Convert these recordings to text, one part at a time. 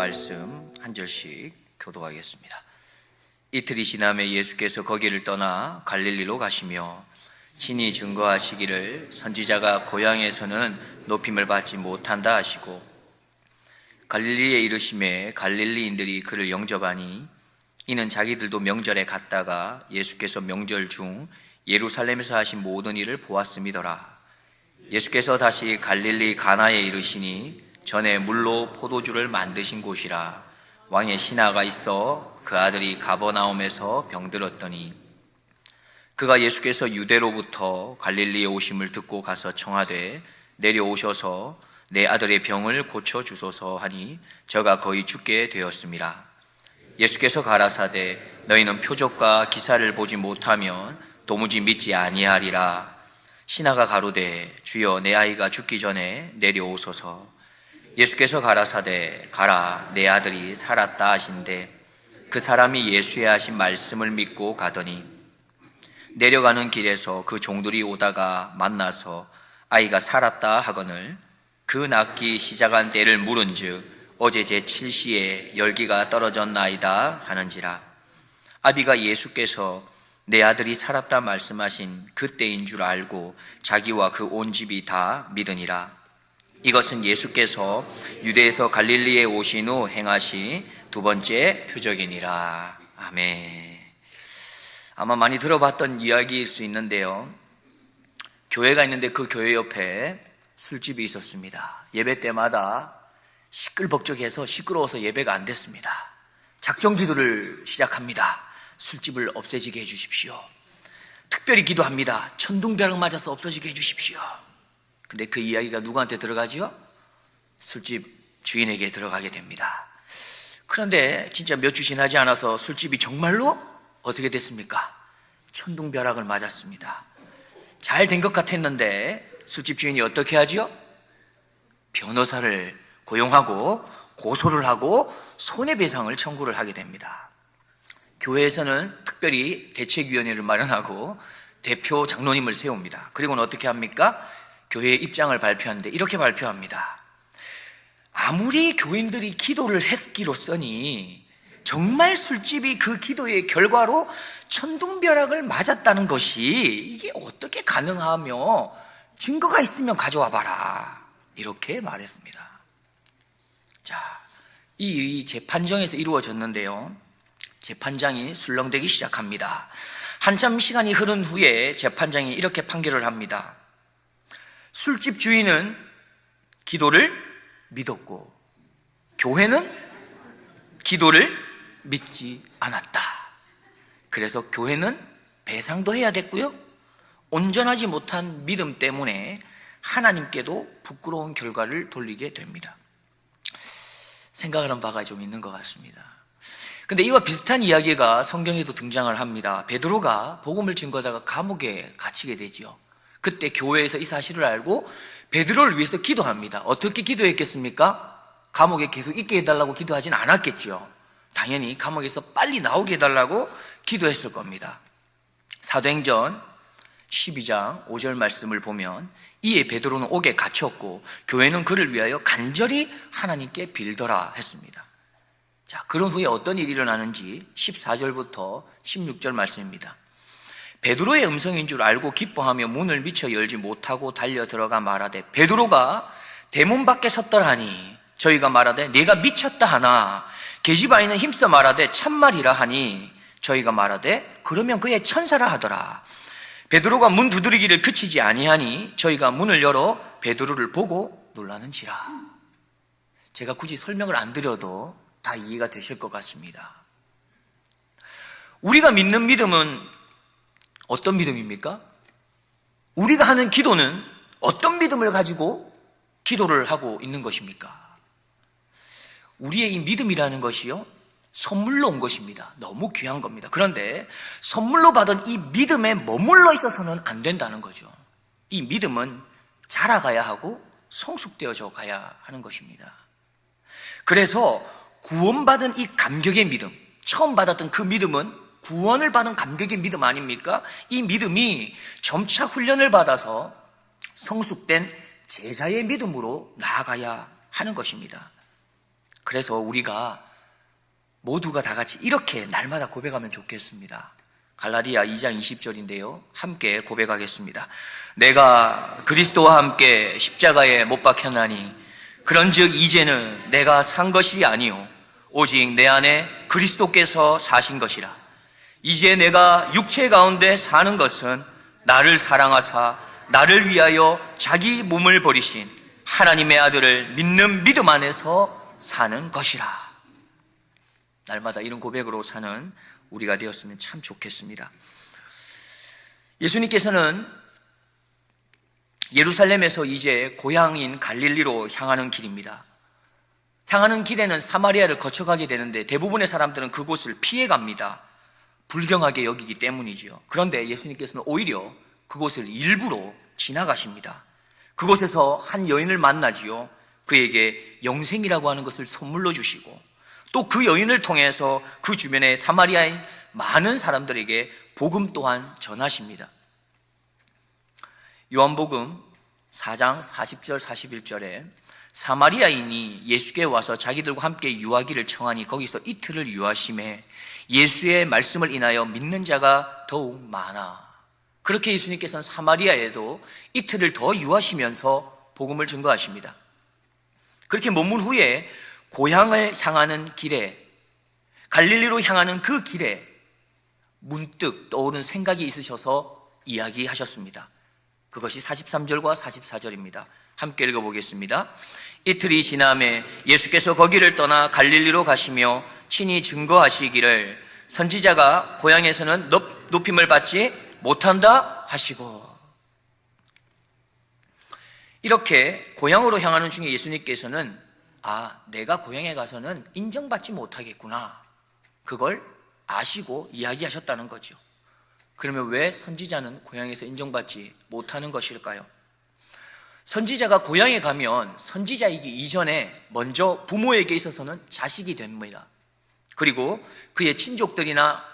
말씀 한 절씩 교도하겠습니다. 이틀이 지남에 예수께서 거기를 떠나 갈릴리로 가시며 친히 증거하시기를 선지자가 고향에서는 높임을 받지 못한다 하시고 갈릴리에 이르심에 갈릴리인들이 그를 영접하니 이는 자기들도 명절에 갔다가 예수께서 명절 중 예루살렘에서 하신 모든 일을 보았음이더라. 예수께서 다시 갈릴리 가나에 이르시니 전에 물로 포도주를 만드신 곳이라 왕의 신하가 있어 그 아들이 가버나움에서 병들었더니 그가 예수께서 유대로부터 갈릴리에 오심을 듣고 가서 청하되 내려오셔서 내 아들의 병을 고쳐 주소서 하니 저가 거의 죽게 되었습니다. 예수께서 가라사대 너희는 표적과 기사를 보지 못하면 도무지 믿지 아니하리라. 신하가 가로되 주여 내 아이가 죽기 전에 내려오소서. 예수께서 가라사대 가라 내 아들이 살았다 하신대. 그 사람이 예수의 하신 말씀을 믿고 가더니 내려가는 길에서 그 종들이 오다가 만나서 아이가 살았다 하거늘 그 낳기 시작한 때를 물은즉 어제 제 7시에 열기가 떨어졌나이다 하는지라. 아비가 예수께서 내 아들이 살았다 말씀하신 그때인 줄 알고 자기와 그 온 집이 다 믿으니라 이것은 예수께서 유대에서 갈릴리에 오신 후 행하시 두 번째 표적이니라 아멘 아마 많이 들어봤던 이야기일 수 있는데요 교회가 있는데 그 교회 옆에 술집이 있었습니다 예배 때마다 시끌벅적해서 시끄러워서 예배가 안 됐습니다. 작정 기도를 시작합니다. 술집을 없애지게 해주십시오. 특별히 기도합니다. 천둥벼락 맞아서 없어지게 해주십시오. 근데 그 이야기가 누구한테 들어가지요? 술집 주인에게 들어가게 됩니다. 그런데 진짜 몇 주 지나지 않아서 술집이 정말로 어떻게 됐습니까? 천둥벼락을 맞았습니다. 잘 된 것 같았는데 술집 주인이 어떻게 하지요? 변호사를 고용하고 고소를 하고 손해배상을 청구를 하게 됩니다. 교회에서는 특별히 대책위원회를 마련하고 대표 장로님을 세웁니다. 그리고는 어떻게 합니까? 교회의 입장을 발표하는데 이렇게 발표합니다. 아무리 교인들이 기도를 했기로써니 정말 술집이 그 기도의 결과로 천둥벼락을 맞았다는 것이 이게 어떻게 가능하며 증거가 있으면 가져와 봐라. 이렇게 말했습니다. 자, 이 재판정에서 이루어졌는데요. 재판장이 술렁대기 시작합니다. 한참 시간이 흐른 후에 재판장이 이렇게 판결을 합니다. 술집 주인은 기도를 믿었고, 교회는 기도를 믿지 않았다. 그래서 교회는 배상도 해야 됐고요. 온전하지 못한 믿음 때문에 하나님께도 부끄러운 결과를 돌리게 됩니다. 생각하는 바가 좀 있는 것 같습니다. 근데 이와 비슷한 이야기가 성경에도 등장을 합니다. 베드로가 복음을 증거하다가 감옥에 갇히게 되지요. 그때 교회에서 이 사실을 알고 베드로를 위해서 기도합니다. 어떻게 기도했겠습니까? 감옥에 계속 있게 해달라고 기도하진 않았겠지요. 당연히 감옥에서 빨리 나오게 해달라고 기도했을 겁니다. 사도행전 12장 5절 말씀을 보면 이에 베드로는 옥에 갇혔고 교회는 그를 위하여 간절히 하나님께 빌더라 했습니다. 자, 그런 후에 어떤 일이 일어나는지 14절부터 16절 말씀입니다. 베드로의 음성인 줄 알고 기뻐하며 문을 미쳐 열지 못하고 달려 들어가 말하되 베드로가 대문 밖에 섰더라니 저희가 말하되 내가 미쳤다 하나 계집아이는 힘써 말하되 참말이라 하니 저희가 말하되 그러면 그의 천사라 하더라. 베드로가 문 두드리기를 그치지 아니하니 저희가 문을 열어 베드로를 보고 놀라는지라. 제가 굳이 설명을 안 드려도 다 이해가 되실 것 같습니다. 우리가 믿는 믿음은 어떤 믿음입니까? 우리가 하는 기도는 어떤 믿음을 가지고 기도를 하고 있는 것입니까? 우리의 이 믿음이라는 것이요, 선물로 온 것입니다. 너무 귀한 겁니다. 그런데 선물로 받은 이 믿음에 머물러 있어서는 안 된다는 거죠. 이 믿음은 자라가야 하고 성숙되어져 가야 하는 것입니다. 그래서 구원받은 이 감격의 믿음, 처음 받았던 그 믿음은 구원을 받은 감격의 믿음 아닙니까? 이 믿음이 점차 훈련을 받아서 성숙된 제자의 믿음으로 나아가야 하는 것입니다. 그래서 우리가 모두가 다 같이 이렇게 날마다 고백하면 좋겠습니다. 갈라디아 2장 20절인데요. 함께 고백하겠습니다. 내가 그리스도와 함께 십자가에 못 박혔나니 그런즉 이제는 내가 산 것이 아니요 오직 내 안에 그리스도께서 사신 것이라. 이제 내가 육체 가운데 사는 것은 나를 사랑하사 나를 위하여 자기 몸을 버리신 하나님의 아들을 믿는 믿음 안에서 사는 것이라. 날마다 이런 고백으로 사는 우리가 되었으면 참 좋겠습니다. 예수님께서는 예루살렘에서 이제 고향인 갈릴리로 향하는 길입니다. 향하는 길에는 사마리아를 거쳐가게 되는데 대부분의 사람들은 그곳을 피해 갑니다. 불경하게 여기기 때문이지요. 그런데 예수님께서는 오히려 그곳을 일부러 지나가십니다. 그곳에서 한 여인을 만나지요. 그에게 영생이라고 하는 것을 선물로 주시고 또 그 여인을 통해서 그 주변의 사마리아인 많은 사람들에게 복음 또한 전하십니다. 요한복음 4장 40절 41절에 사마리아인이 예수께 와서 자기들과 함께 유하기를 청하니 거기서 이틀을 유하심에 예수의 말씀을 인하여 믿는 자가 더욱 많아. 그렇게 예수님께서는 사마리아에도 이틀을 더 유하시면서 복음을 증거하십니다. 그렇게 머문 후에 고향을 향하는 길에 갈릴리로 향하는 그 길에 문득 떠오른 생각이 있으셔서 이야기하셨습니다. 그것이 43절과 44절입니다. 함께 읽어보겠습니다. 이틀이 지남에 예수께서 거기를 떠나 갈릴리로 가시며 친히 증거하시기를 선지자가 고향에서는 높 임을 받지 못한다 하시고 이렇게 고향으로 향하는 중에 예수님께서는 아, 내가 고향에 가서는 인정받지 못하겠구나. 그걸 아시고 이야기하셨다는 거죠. 그러면 왜 선지자는 고향에서 인정받지 못하는 것일까요? 선지자가 고향에 가면 선지자이기 이전에 먼저 부모에게 있어서는 자식이 됩니다. 그리고 그의 친족들이나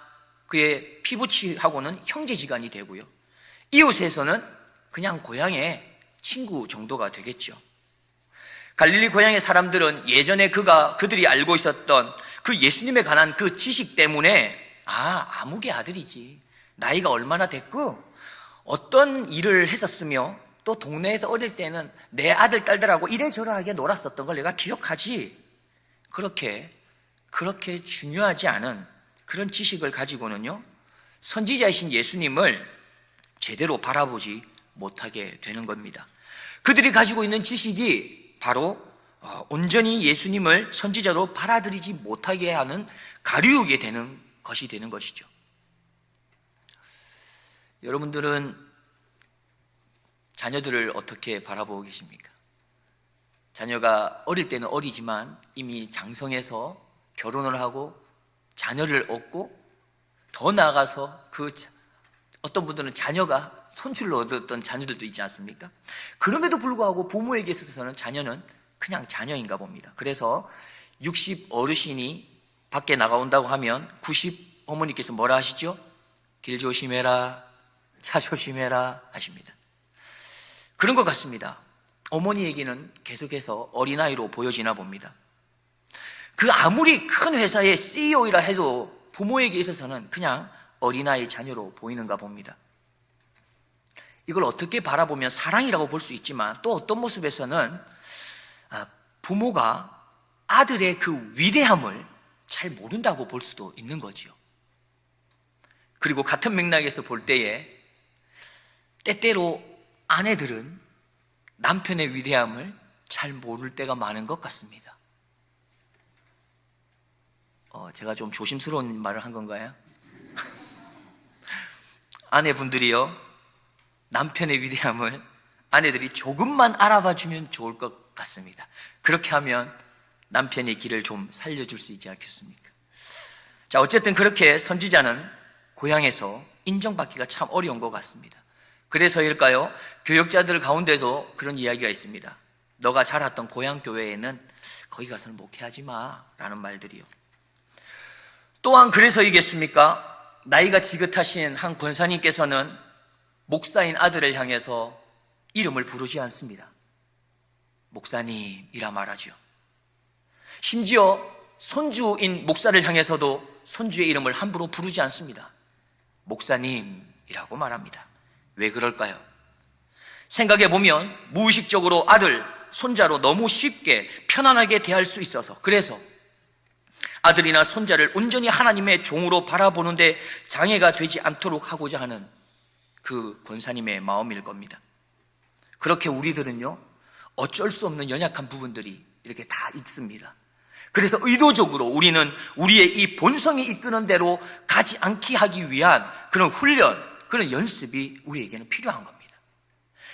그의 피부치하고는 형제지간이 되고요. 이웃에서는 그냥 고향의 친구 정도가 되겠죠. 갈릴리 고향의 사람들은 예전에 그가 그들이 알고 있었던 그 예수님에 관한 그 지식 때문에 아 아무개 아들이지 나이가 얼마나 됐고 어떤 일을 했었으며 또 동네에서 어릴 때는 내 아들 딸들하고 이래저래하게 놀았었던 걸 내가 기억하지 그렇게 그렇게 중요하지 않은 그런 지식을 가지고는요 선지자이신 예수님을 제대로 바라보지 못하게 되는 겁니다. 그들이 가지고 있는 지식이 바로 어, 온전히 예수님을 선지자로 받아들이지 못하게 하는 가류게 되는 것이 되는 것이죠. 여러분들은 자녀들을 어떻게 바라보고 계십니까? 자녀가 어릴 때는 어리지만 이미 장성해서 결혼을 하고 자녀를 얻고 더 나아가서 그 어떤 분들은 자녀가 손출로 얻었던 자녀들도 있지 않습니까? 그럼에도 불구하고 부모에게 있어서는 자녀는 그냥 자녀인가 봅니다. 그래서 60 어르신이 밖에 나가온다고 하면 90 어머니께서 뭐라 하시죠? 길 조심해라, 차 조심해라 하십니다. 그런 것 같습니다. 어머니에게는 계속해서 어린아이로 보여지나 봅니다. 그 아무리 큰 회사의 CEO이라 해도 부모에게 있어서는 그냥 어린아이 자녀로 보이는가 봅니다. 이걸 어떻게 바라보면 사랑이라고 볼 수 있지만 또 어떤 모습에서는 아, 부모가 아들의 그 위대함을 잘 모른다고 볼 수도 있는 거지요. 그리고 같은 맥락에서 볼 때에 때때로 아내들은 남편의 위대함을 잘 모를 때가 많은 것 같습니다. 어, 제가 좀 조심스러운 말을 한 건가요? 아내분들이요, 남편의 위대함을 아내들이 조금만 알아봐 주면 좋을 것 같습니다. 그렇게 하면 남편의 길을 좀 살려줄 수 있지 않겠습니까? 자, 어쨌든 그렇게 선지자는 고향에서 인정받기가 참 어려운 것 같습니다. 그래서일까요? 교역자들 가운데서 그런 이야기가 있습니다. 너가 자랐던 고향 교회에는 거기 가서는 목회하지 마. 라는 말들이요. 또한 그래서이겠습니까? 나이가 지긋하신 한 권사님께서는 목사인 아들을 향해서 이름을 부르지 않습니다. 목사님이라 말하죠. 심지어 손주인 목사를 향해서도 손주의 이름을 함부로 부르지 않습니다. 목사님이라고 말합니다. 왜 그럴까요? 생각해 보면 무의식적으로 아들, 손자로 너무 쉽게 편안하게 대할 수 있어서 그래서 아들이나 손자를 온전히 하나님의 종으로 바라보는데 장애가 되지 않도록 하고자 하는 그 권사님의 마음일 겁니다. 그렇게 우리들은요, 어쩔 수 없는 연약한 부분들이 이렇게 다 있습니다. 그래서 의도적으로 우리는 우리의 이 본성이 이끄는 대로 가지 않게 하기 위한 그런 훈련, 그런 연습이 우리에게는 필요한 겁니다.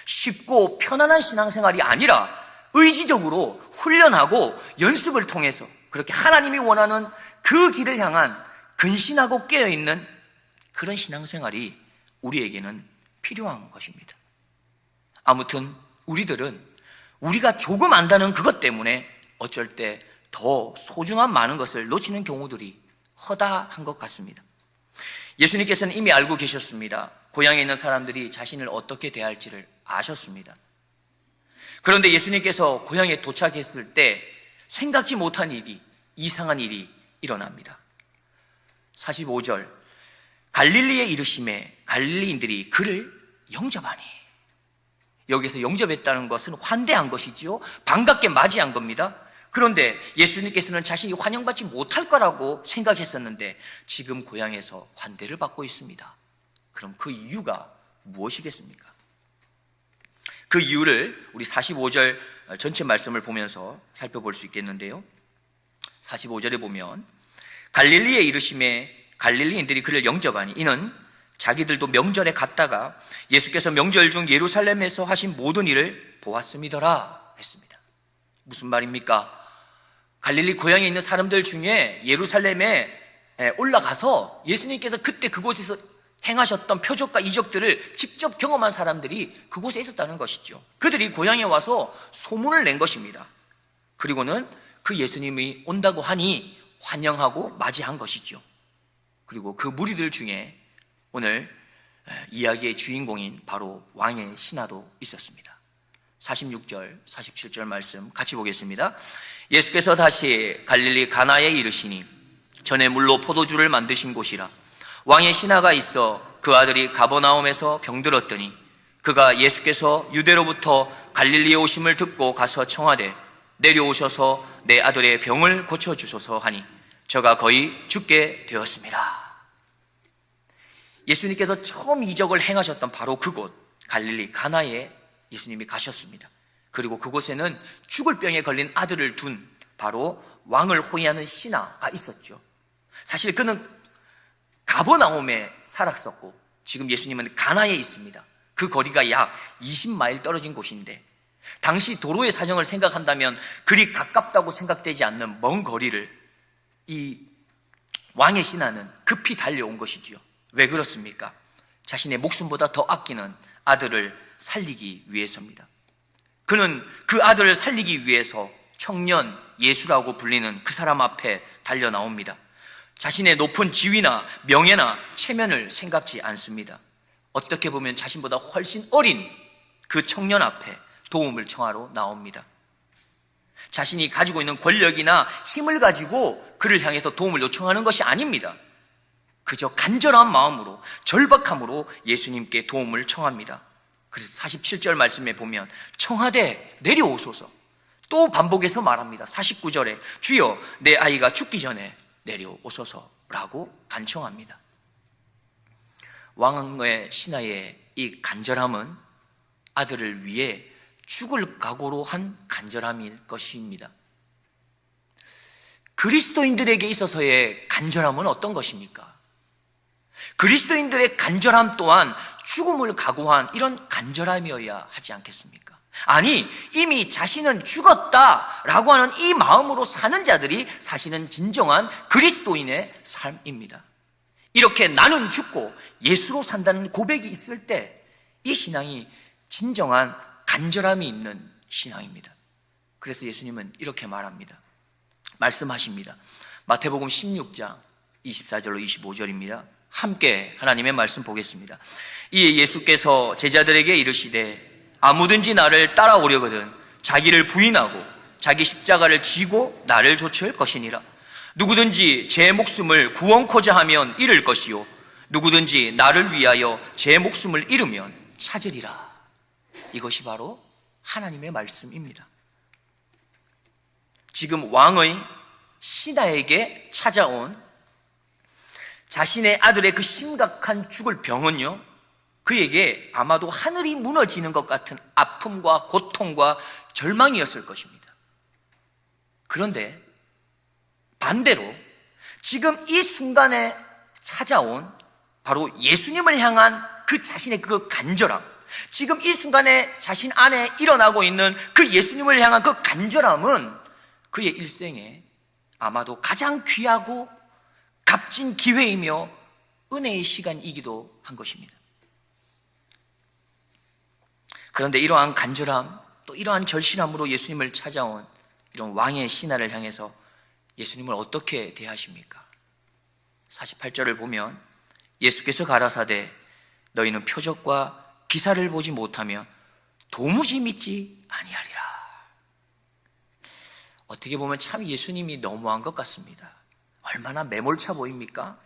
쉽고 편안한 신앙생활이 아니라 의지적으로 훈련하고 연습을 통해서 그렇게 하나님이 원하는 그 길을 향한 근신하고 깨어있는 그런 신앙생활이 우리에게는 필요한 것입니다. 아무튼 우리들은 우리가 조금 안다는 그것 때문에 어쩔 때 더 소중한 많은 것을 놓치는 경우들이 허다한 것 같습니다. 예수님께서는 이미 알고 계셨습니다. 고향에 있는 사람들이 자신을 어떻게 대할지를 아셨습니다. 그런데 예수님께서 고향에 도착했을 때 생각지 못한 일이, 이상한 일이 일어납니다. 45절. 갈릴리에 이르심에 갈릴리인들이 그를 영접하니. 여기서 영접했다는 것은 환대한 것이지요. 반갑게 맞이한 겁니다. 그런데 예수님께서는 자신이 환영받지 못할 거라고 생각했었는데 지금 고향에서 환대를 받고 있습니다. 그럼 그 이유가 무엇이겠습니까? 그 이유를 우리 45절 전체 말씀을 보면서 살펴볼 수 있겠는데요. 45절에 보면 갈릴리에 이르심에 갈릴리인들이 그를 영접하니 이는 자기들도 명절에 갔다가 예수께서 명절 중 예루살렘에서 하신 모든 일을 보았음이더라 했습니다. 무슨 말입니까? 갈릴리 고향에 있는 사람들 중에 예루살렘에 올라가서 예수님께서 그때 그곳에서 행하셨던 표적과 이적들을 직접 경험한 사람들이 그곳에 있었다는 것이죠. 그들이 고향에 와서 소문을 낸 것입니다. 그리고는 그 예수님이 온다고 하니 환영하고 맞이한 것이죠. 그리고 그 무리들 중에 오늘 이야기의 주인공인 바로 왕의 신하도 있었습니다. 46절, 47절 말씀 같이 보겠습니다. 예수께서 다시 갈릴리 가나에 이르시니 전에 물로 포도주를 만드신 곳이라 왕의 신하가 있어 그 아들이 가버나움에서 병들었더니 그가 예수께서 유대로부터 갈릴리에 오심을 듣고 가서 청하되 내려오셔서 내 아들의 병을 고쳐 주소서 하니 저가 거의 죽게 되었습니다. 예수님께서 처음 이적을 행하셨던 바로 그곳 갈릴리 가나에 예수님이 가셨습니다. 그리고 그곳에는 죽을 병에 걸린 아들을 둔 바로 왕을 호위하는 신하가 있었죠. 사실 그는 가버나움에 살았었고 지금 예수님은 가나에 있습니다. 그 거리가 약 20마일 떨어진 곳인데 당시 도로의 사정을 생각한다면 그리 가깝다고 생각되지 않는 먼 거리를 이 왕의 신하는 급히 달려온 것이지요. 왜 그렇습니까? 자신의 목숨보다 더 아끼는 아들을 살리기 위해서입니다. 그는 그 아들을 살리기 위해서 청년 예수라고 불리는 그 사람 앞에 달려 나옵니다. 자신의 높은 지위나 명예나 체면을 생각지 않습니다. 어떻게 보면 자신보다 훨씬 어린 그 청년 앞에 도움을 청하러 나옵니다. 자신이 가지고 있는 권력이나 힘을 가지고 그를 향해서 도움을 요청하는 것이 아닙니다. 그저 간절한 마음으로 절박함으로 예수님께 도움을 청합니다. 그래서 47절 말씀에 보면 청하되 내려오소서. 또 반복해서 말합니다. 49절에 주여 내 아이가 죽기 전에 내려오소서라고 간청합니다. 왕의 신하의 이 간절함은 아들을 위해 죽을 각오로 한 간절함일 것입니다. 그리스도인들에게 있어서의 간절함은 어떤 것입니까? 그리스도인들의 간절함 또한 죽음을 각오한 이런 간절함이어야 하지 않겠습니까? 아니, 이미 자신은 죽었다라고 하는 이 마음으로 사는 자들이 사실은 진정한 그리스도인의 삶입니다. 이렇게 나는 죽고 예수로 산다는 고백이 있을 때 이 신앙이 진정한 간절함이 있는 신앙입니다. 그래서 예수님은 이렇게 말합니다. 말씀하십니다. 마태복음 16장 24절로 25절입니다. 함께 하나님의 말씀 보겠습니다. 이에 예수께서 제자들에게 이르시되 아무든지 나를 따라오려거든 자기를 부인하고 자기 십자가를 지고 나를 좇을 것이니라. 누구든지 제 목숨을 구원코자 하면 잃을 것이요. 누구든지 나를 위하여 제 목숨을 잃으면 찾으리라. 이것이 바로 하나님의 말씀입니다. 지금 왕의 신하에게 찾아온 자신의 아들의 그 심각한 죽을 병은요, 그에게 아마도 하늘이 무너지는 것 같은 아픔과 고통과 절망이었을 것입니다. 그런데 반대로 지금 이 순간에 찾아온 바로 예수님을 향한 그 자신의 그 간절함, 지금 이 순간에 자신 안에 일어나고 있는 그 예수님을 향한 그 간절함은 그의 일생에 아마도 가장 귀하고 값진 기회이며 은혜의 시간이기도 한 것입니다. 그런데 이러한 간절함, 또 이러한 절실함으로 예수님을 찾아온 이런 왕의 신하를 향해서 예수님을 어떻게 대하십니까? 48절을 보면 예수께서 가라사대 너희는 표적과 기사를 보지 못하면 도무지 믿지 아니하리라. 어떻게 보면 참 예수님이 너무한 것 같습니다. 얼마나 매몰차 보입니까?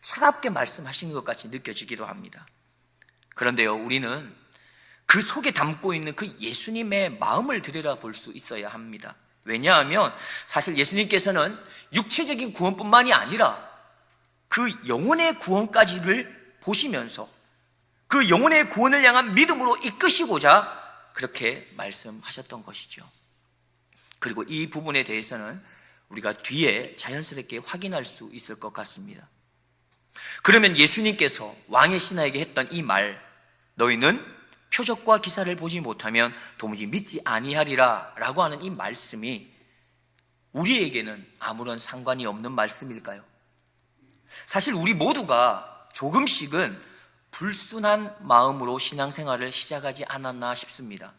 차갑게 말씀하신 것 같이 느껴지기도 합니다. 그런데요, 우리는 그 속에 담고 있는 그 예수님의 마음을 들여다 볼 수 있어야 합니다. 왜냐하면 사실 예수님께서는 육체적인 구원뿐만이 아니라 그 영혼의 구원까지를 보시면서 그 영혼의 구원을 향한 믿음으로 이끄시고자 그렇게 말씀하셨던 것이죠. 그리고 이 부분에 대해서는 우리가 뒤에 자연스럽게 확인할 수 있을 것 같습니다. 그러면 예수님께서 왕의 신하에게 했던 이 말, 너희는 표적과 기사를 보지 못하면 도무지 믿지 아니하리라 라고 하는 이 말씀이 우리에게는 아무런 상관이 없는 말씀일까요? 사실 우리 모두가 조금씩은 불순한 마음으로 신앙생활을 시작하지 않았나 싶습니다.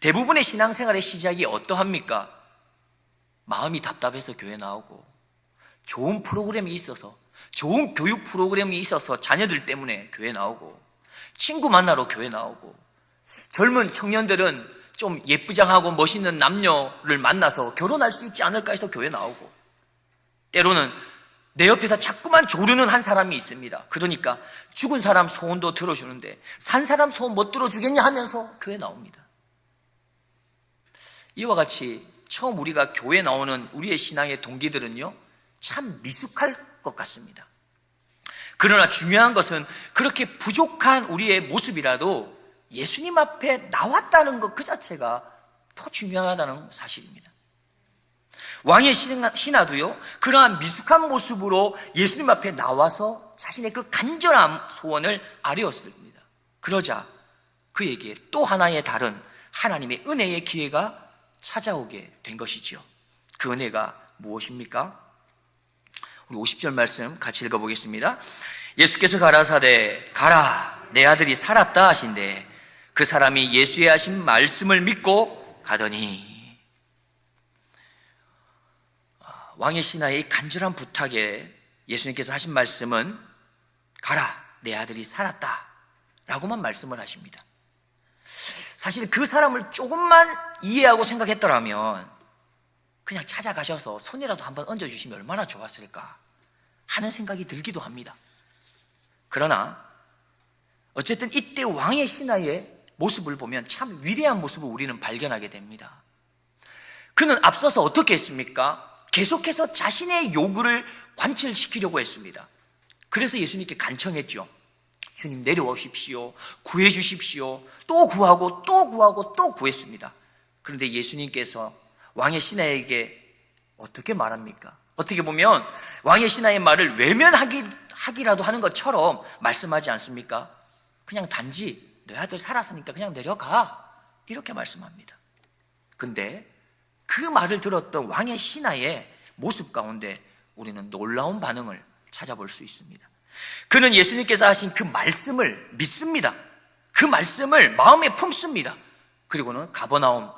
대부분의 신앙생활의 시작이 어떠합니까? 마음이 답답해서 교회 나오고, 좋은 프로그램이 있어서, 좋은 교육 프로그램이 있어서 자녀들 때문에 교회 나오고, 친구 만나러 교회 나오고, 젊은 청년들은 좀 예쁘장하고 멋있는 남녀를 만나서 결혼할 수 있지 않을까 해서 교회 나오고, 때로는 내 옆에서 자꾸만 조르는 한 사람이 있습니다. 그러니까 죽은 사람 소원도 들어주는데 산 사람 소원 못 들어주겠냐 하면서 교회 나옵니다. 이와 같이 처음 우리가 교회 나오는 우리의 신앙의 동기들은요, 참 미숙할 것 같습니다. 그러나 중요한 것은 그렇게 부족한 우리의 모습이라도 예수님 앞에 나왔다는 것 그 자체가 더 중요하다는 사실입니다. 왕의 신하도요, 그러한 미숙한 모습으로 예수님 앞에 나와서 자신의 그 간절한 소원을 아뢰었습니다. 그러자 그에게 또 하나의 다른 하나님의 은혜의 기회가 찾아오게 된 것이지요. 그 은혜가 무엇입니까? 우리 50절 말씀 같이 읽어보겠습니다. 예수께서 가라사대. 가라. 내 아들이 살았다 하신데 그 사람이 예수의 하신 말씀을 믿고 가더니. 아, 왕의 신하의 간절한 부탁에 예수님께서 하신 말씀은 가라 내 아들이 살았다. 라고만 말씀을 하십니다. 사실 그 사람을 조금만 이해하고 생각했더라면 그냥 찾아가셔서 손이라도 한번 얹어주시면 얼마나 좋았을까 하는 생각이 들기도 합니다. 그러나 어쨌든 이때 왕의 신하의 모습을 보면 참 위대한 모습을 우리는 발견하게 됩니다. 그는 앞서서 어떻게 했습니까? 계속해서 자신의 요구를 관철시키려고 했습니다. 그래서 예수님께 간청했죠. 주님 내려오십시오. 구해 주십시오. 또 구하고 또 구하고 또 구했습니다. 그런데 예수님께서 왕의 신하에게 어떻게 말합니까? 어떻게 보면 왕의 신하의 말을 외면하기 하기라도 하는 것처럼 말씀하지 않습니까? 그냥 단지 내 아들 살았으니까 그냥 내려가 이렇게 말씀합니다. 근데 그 말을 들었던 왕의 신하의 모습 가운데 우리는 놀라운 반응을 찾아볼 수 있습니다. 그는 예수님께서 하신 그 말씀을 믿습니다. 그 말씀을 마음에 품습니다. 그리고는 가버나움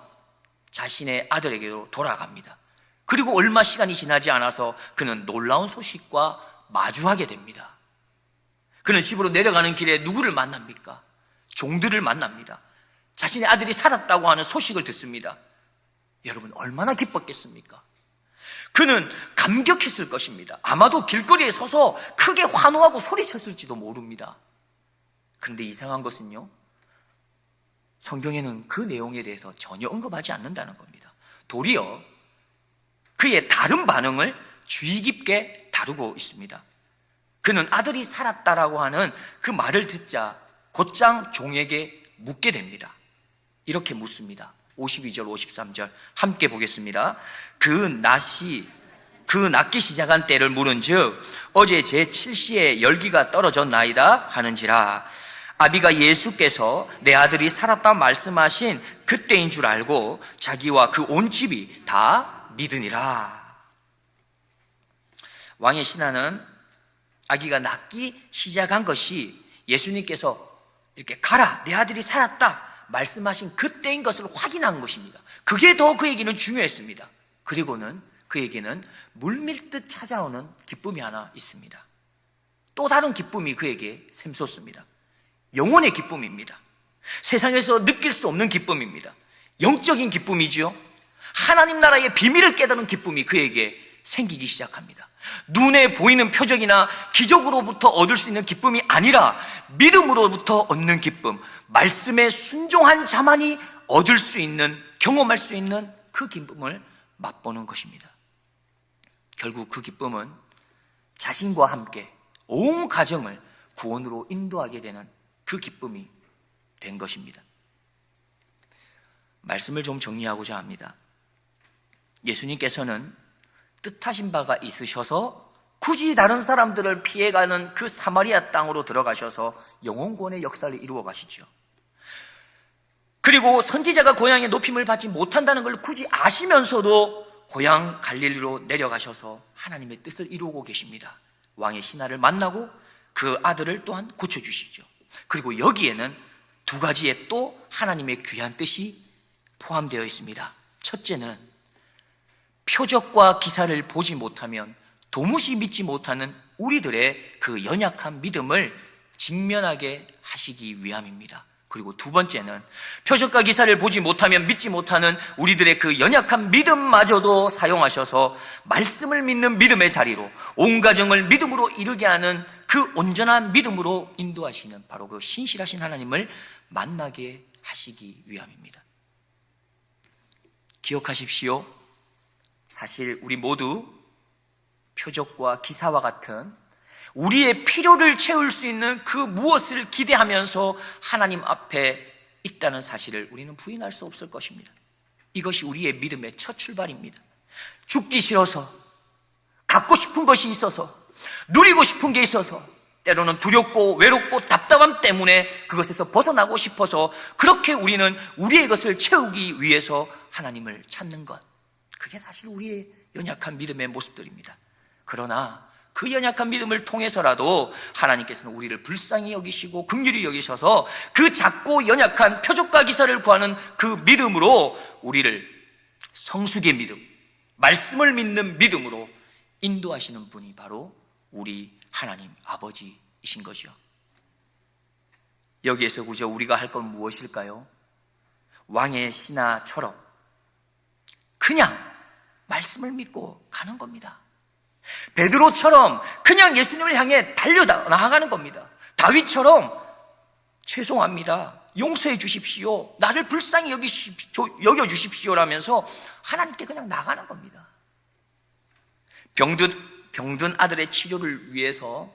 자신의 아들에게로 돌아갑니다. 그리고 얼마 시간이 지나지 않아서 그는 놀라운 소식과 마주하게 됩니다. 그는 집으로 내려가는 길에 누구를 만납니까? 종들을 만납니다. 자신의 아들이 살았다고 하는 소식을 듣습니다. 여러분 얼마나 기뻤겠습니까? 그는 감격했을 것입니다. 아마도 길거리에 서서 크게 환호하고 소리쳤을지도 모릅니다. 그런데 이상한 것은요. 성경에는 그 내용에 대해서 전혀 언급하지 않는다는 겁니다. 도리어 그의 다른 반응을 주의 깊게 다루고 있습니다. 그는 아들이 살았다라고 하는 그 말을 듣자 곧장 종에게 묻게 됩니다. 이렇게 묻습니다. 52절, 53절 함께 보겠습니다. 그 낮이 그 낮기 시작한 때를 물은즉 어제 제 7시에 열기가 떨어졌나이다 하는지라 아비가 예수께서 내 아들이 살았다 말씀하신 그때인 줄 알고 자기와 그 온 집이 다 믿으니라. 왕의 신하는 아기가 낫기 시작한 것이 예수님께서 이렇게 가라 내 아들이 살았다 말씀하신 그때인 것을 확인한 것입니다. 그게 더 그에게는 중요했습니다. 그리고는 그에게는 물밀듯 찾아오는 기쁨이 하나 있습니다. 또 다른 기쁨이 그에게 샘솟습니다. 영혼의 기쁨입니다. 세상에서 느낄 수 없는 기쁨입니다. 영적인 기쁨이지요. 하나님 나라의 비밀을 깨닫는 기쁨이 그에게 생기기 시작합니다. 눈에 보이는 표적이나 기적으로부터 얻을 수 있는 기쁨이 아니라 믿음으로부터 얻는 기쁨, 말씀에 순종한 자만이 얻을 수 있는, 경험할 수 있는 그 기쁨을 맛보는 것입니다. 결국 그 기쁨은 자신과 함께 온 가정을 구원으로 인도하게 되는 그 기쁨이 된 것입니다. 말씀을 좀 정리하고자 합니다. 예수님께서는 뜻하신 바가 있으셔서 굳이 다른 사람들을 피해가는 그 사마리아 땅으로 들어가셔서 영혼권의 역사를 이루어 가시죠. 그리고 선지자가 고향에 높임을 받지 못한다는 걸 굳이 아시면서도 고향 갈릴리로 내려가셔서 하나님의 뜻을 이루고 계십니다. 왕의 신하를 만나고 그 아들을 또한 고쳐주시죠. 그리고 여기에는 두 가지의 또 하나님의 귀한 뜻이 포함되어 있습니다. 첫째는 표적과 기사를 보지 못하면 도무지 믿지 못하는 우리들의 그 연약한 믿음을 직면하게 하시기 위함입니다. 그리고 두 번째는 표적과 기사를 보지 못하면 믿지 못하는 우리들의 그 연약한 믿음마저도 사용하셔서 말씀을 믿는 믿음의 자리로 온 가정을 믿음으로 이르게 하는 그 온전한 믿음으로 인도하시는 바로 그 신실하신 하나님을 만나게 하시기 위함입니다. 기억하십시오. 사실 우리 모두 표적과 기사와 같은 우리의 필요를 채울 수 있는 그 무엇을 기대하면서 하나님 앞에 있다는 사실을 우리는 부인할 수 없을 것입니다. 이것이 우리의 믿음의 첫 출발입니다. 죽기 싫어서, 갖고 싶은 것이 있어서, 누리고 싶은 게 있어서, 때로는 두렵고 외롭고 답답함 때문에 그것에서 벗어나고 싶어서 그렇게 우리는 우리의 것을 채우기 위해서 하나님을 찾는 것. 그게 사실 우리의 연약한 믿음의 모습들입니다. 그러나 그 연약한 믿음을 통해서라도 하나님께서는 우리를 불쌍히 여기시고 긍휼히 여기셔서 그 작고 연약한 표적과 기사를 구하는 그 믿음으로 우리를 성숙의 믿음, 말씀을 믿는 믿음으로 인도하시는 분이 바로 우리 하나님 아버지이신 거죠. 여기에서 그저 우리가 할 건 무엇일까요? 왕의 신하처럼 그냥 말씀을 믿고 가는 겁니다. 베드로처럼 그냥 예수님을 향해 달려 나아가는 겁니다. 다윗처럼 죄송합니다. 용서해 주십시오. 나를 불쌍히 여겨 주십시오라면서 하나님께 그냥 나가는 겁니다. 병든 병든 아들의 치료를 위해서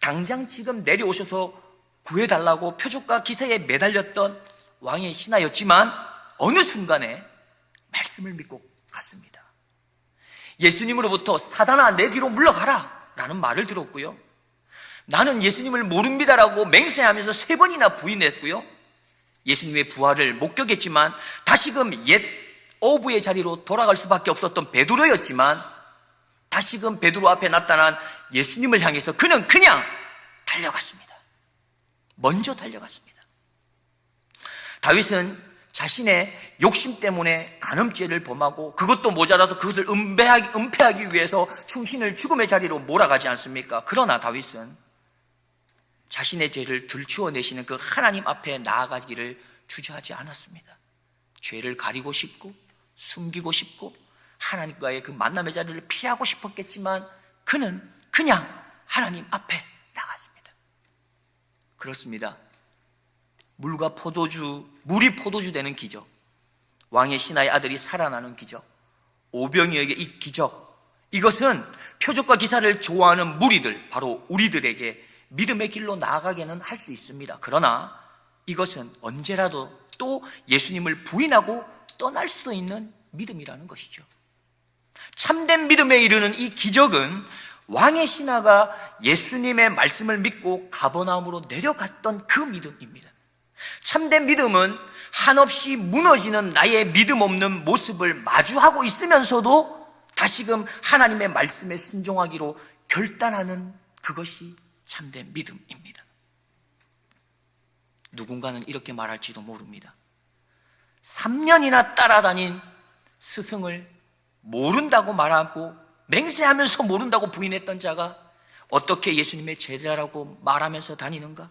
당장 지금 내려오셔서 구해달라고 표적과 기세에 매달렸던 왕의 신하였지만 어느 순간에 말씀을 믿고 갔습니다. 예수님으로부터 사단아 내 뒤로 물러가라 라는 말을 들었고요. 나는 예수님을 모릅니다라고 맹세하면서 세 번이나 부인했고요. 예수님의 부활을 목격했지만 다시금 옛 어부의 자리로 돌아갈 수밖에 없었던 베드로였지만 다시금 베드로 앞에 나타난 예수님을 향해서 그는 그냥 달려갔습니다. 먼저 달려갔습니다. 다윗은 자신의 욕심 때문에 간음죄를 범하고 그것도 모자라서 그것을 은폐하기, 은폐하기 위해서 충신을 죽음의 자리로 몰아가지 않습니까? 그러나 다윗은 자신의 죄를 들추어내시는 그 하나님 앞에 나아가기를 주저하지 않았습니다. 죄를 가리고 싶고 숨기고 싶고 하나님과의 그 만남의 자리를 피하고 싶었겠지만 그는 그냥 하나님 앞에 나갔습니다. 그렇습니다. 물과 포도주, 물이 포도주 되는 기적. 왕의 신하의 아들이 살아나는 기적. 오병이에게 이 기적. 이것은 표적과 기사를 좋아하는 무리들, 바로 우리들에게 믿음의 길로 나아가게는 할 수 있습니다. 그러나 이것은 언제라도 또 예수님을 부인하고 떠날 수도 있는 믿음이라는 것이죠. 참된 믿음에 이르는 이 기적은 왕의 신하가 예수님의 말씀을 믿고 가버나움으로 내려갔던 그 믿음입니다. 참된 믿음은 한없이 무너지는 나의 믿음 없는 모습을 마주하고 있으면서도 다시금 하나님의 말씀에 순종하기로 결단하는 그것이 참된 믿음입니다. 누군가는 이렇게 말할지도 모릅니다. 3년이나 따라다닌 스승을 모른다고 말하고 맹세하면서 모른다고 부인했던 자가 어떻게 예수님의 제자라고 말하면서 다니는가?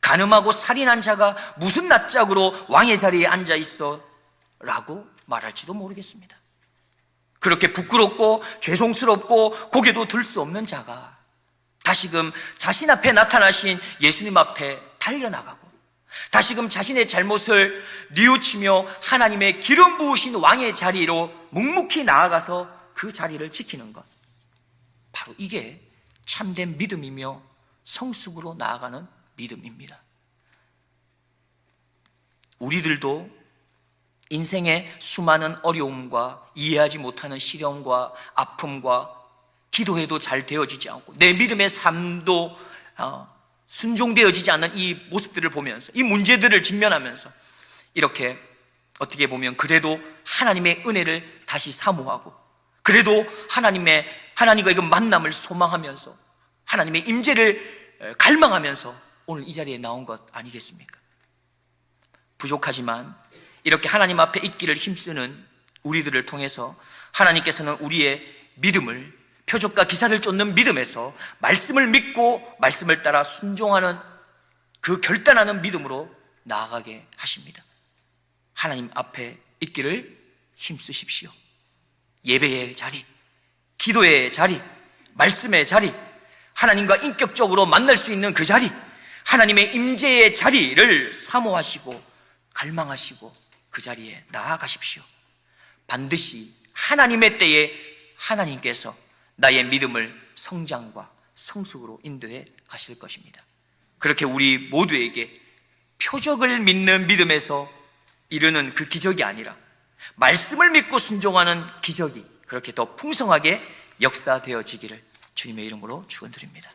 가늠하고 살인한 자가 무슨 낯짝으로 왕의 자리에 앉아 있어? 라고 말할지도 모르겠습니다. 그렇게 부끄럽고 죄송스럽고 고개도 들 수 없는 자가 다시금 자신 앞에 나타나신 예수님 앞에 달려나가고 다시금 자신의 잘못을 뉘우치며 하나님의 기름 부으신 왕의 자리로 묵묵히 나아가서 그 자리를 지키는 것. 바로 이게 참된 믿음이며 성숙으로 나아가는 믿음입니다. 우리들도 인생의 수많은 어려움과 이해하지 못하는 시련과 아픔과 기도해도 잘 되어지지 않고 내 믿음의 삶도 어, 순종되어지지 않는 이 모습들을 보면서 이 문제들을 직면하면서 이렇게 어떻게 보면 그래도 하나님의 은혜를 다시 사모하고 그래도 하나님의 하나님과의 그 만남을 소망하면서 하나님의 임재를 갈망하면서 오늘 이 자리에 나온 것 아니겠습니까? 부족하지만 이렇게 하나님 앞에 있기를 힘쓰는 우리들을 통해서 하나님께서는 우리의 믿음을 표적과 기사를 쫓는 믿음에서 말씀을 믿고 말씀을 따라 순종하는 그 결단하는 믿음으로 나아가게 하십니다. 하나님 앞에 있기를 힘쓰십시오. 예배의 자리, 기도의 자리, 말씀의 자리, 하나님과 인격적으로 만날 수 있는 그 자리, 하나님의 임재의 자리를 사모하시고 갈망하시고 그 자리에 나아가십시오. 반드시 하나님의 때에 하나님께서 나의 믿음을 성장과 성숙으로 인도해 가실 것입니다. 그렇게 우리 모두에게 표적을 믿는 믿음에서 이르는 그 기적이 아니라 말씀을 믿고 순종하는 기적이 그렇게 더 풍성하게 역사되어지기를 주님의 이름으로 축원드립니다.